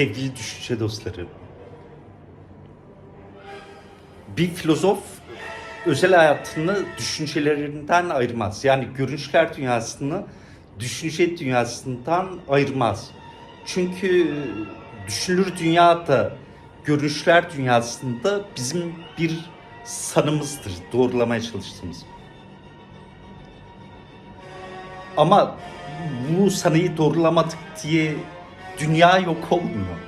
Sevgili düşünce dostları. Bir filozof özel hayatını düşüncelerinden ayırmaz. Yani görünüşler dünyasını düşünce dünyasından ayırmaz. Çünkü düşünür dünyada görünüşler dünyasında bizim bir sanımızdır doğrulamaya çalıştığımız. Ama bu sanıyı doğrulamadık diye dünya yok olmuyor.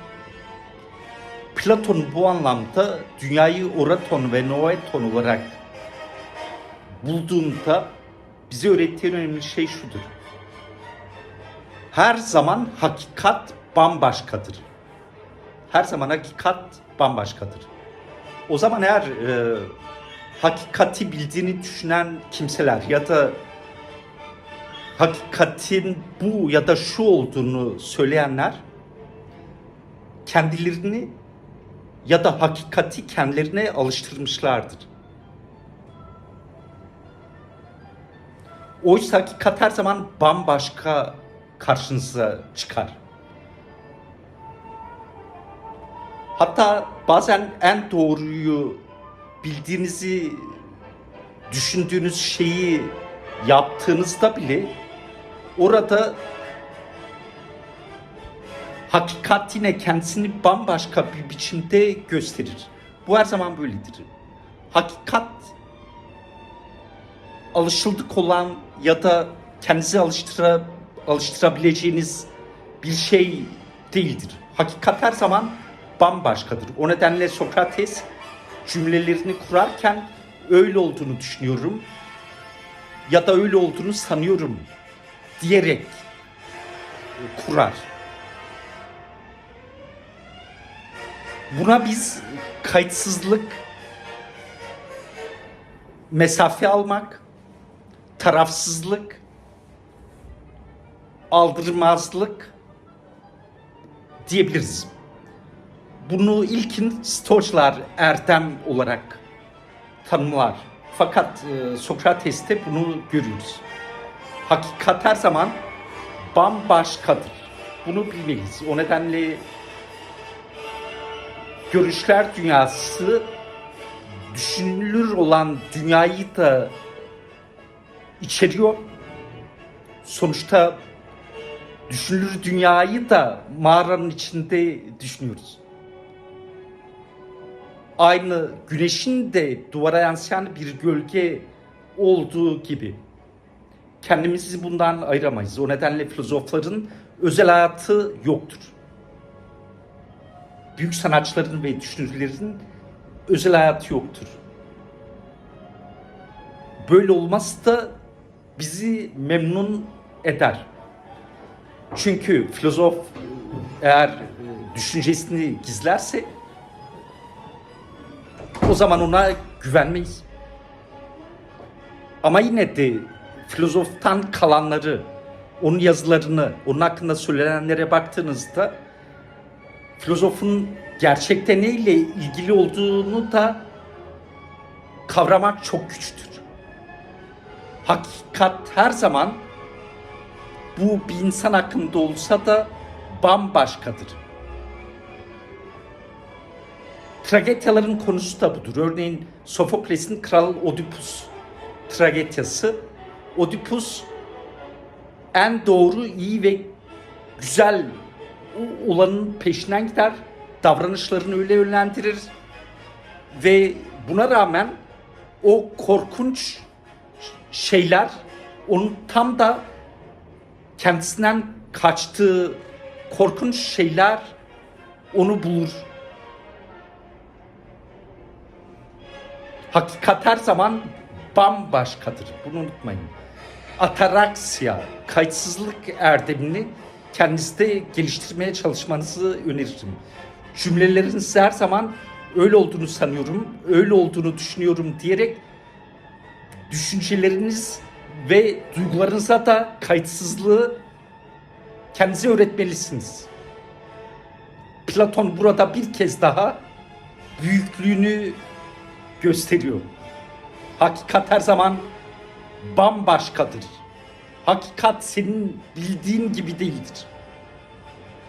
Platon bu anlamda dünyayı oraton ve noeton olarak bulduğunda bize öğrettiği önemli şey şudur. Her zaman hakikat bambaşkadır. Her zaman hakikat bambaşkadır. O zaman eğer e, hakikati bildiğini düşünen kimseler ya da hakikatin bu ya da şu olduğunu söyleyenler kendilerini ya da hakikati kendilerine alıştırmışlardır. Oysa hakikat her zaman bambaşka karşınıza çıkar. Hatta bazen en doğruyu bildiğinizi düşündüğünüz şeyi yaptığınızda bile orada hakikat yine kendisini bambaşka bir biçimde gösterir. Bu her zaman böyledir. Hakikat alışıldık olan ya da kendinizi alıştıra, alıştırabileceğiniz bir şey değildir. Hakikat her zaman bambaşkadır. O nedenle Sokrates cümlelerini kurarken öyle olduğunu düşünüyorum ya da öyle olduğunu sanıyorum diyerek kurar. Buna biz kayıtsızlık, mesafe almak, tarafsızlık, aldırmazlık diyebiliriz. Bunu ilkin Stoçlar erdem olarak tanımlar. Fakat e, Sokrates'te bunu görüyoruz. Hakikat her zaman bambaşkadır. Bunu bilmeliyiz. O nedenle görüşler dünyası düşünülür olan dünyayı da içeriyor. Sonuçta düşünülür dünyayı da mağaranın içinde düşünüyoruz. Aynı güneşin de duvara yansıyan bir gölge olduğu gibi kendimizi bundan ayıramayız. O nedenle filozofların özel hayatı yoktur büyük sanatçıların ve düşünürlerin özel hayatı yoktur. Böyle olması da bizi memnun eder. Çünkü filozof eğer düşüncesini gizlerse o zaman ona güvenmeyiz. Ama yine de filozoftan kalanları, onun yazılarını, onun hakkında söylenenlere baktığınızda filozofun gerçekte neyle ilgili olduğunu da kavramak çok güçtür. Hakikat her zaman bu bir insan hakkında olsa da bambaşkadır. Tragedyaların konusu da budur. Örneğin Sofokles'in Kral Oedipus tragedyası. Oedipus en doğru, iyi ve güzel olanın peşinden gider. Davranışlarını öyle yönlendirir. Ve buna rağmen o korkunç şeyler onun tam da kendisinden kaçtığı korkunç şeyler onu bulur. Hakikat her zaman bambaşkadır. Bunu unutmayın. Ataraksiya, kayıtsızlık erdemini kendinizde geliştirmeye çalışmanızı öneririm. Cümleleriniz her zaman öyle olduğunu sanıyorum, öyle olduğunu düşünüyorum diyerek düşünceleriniz ve duygularınıza da kayıtsızlığı kendinize öğretmelisiniz. Platon burada bir kez daha büyüklüğünü gösteriyor. Hakikat her zaman bambaşkadır. Hakikat senin bildiğin gibi değildir.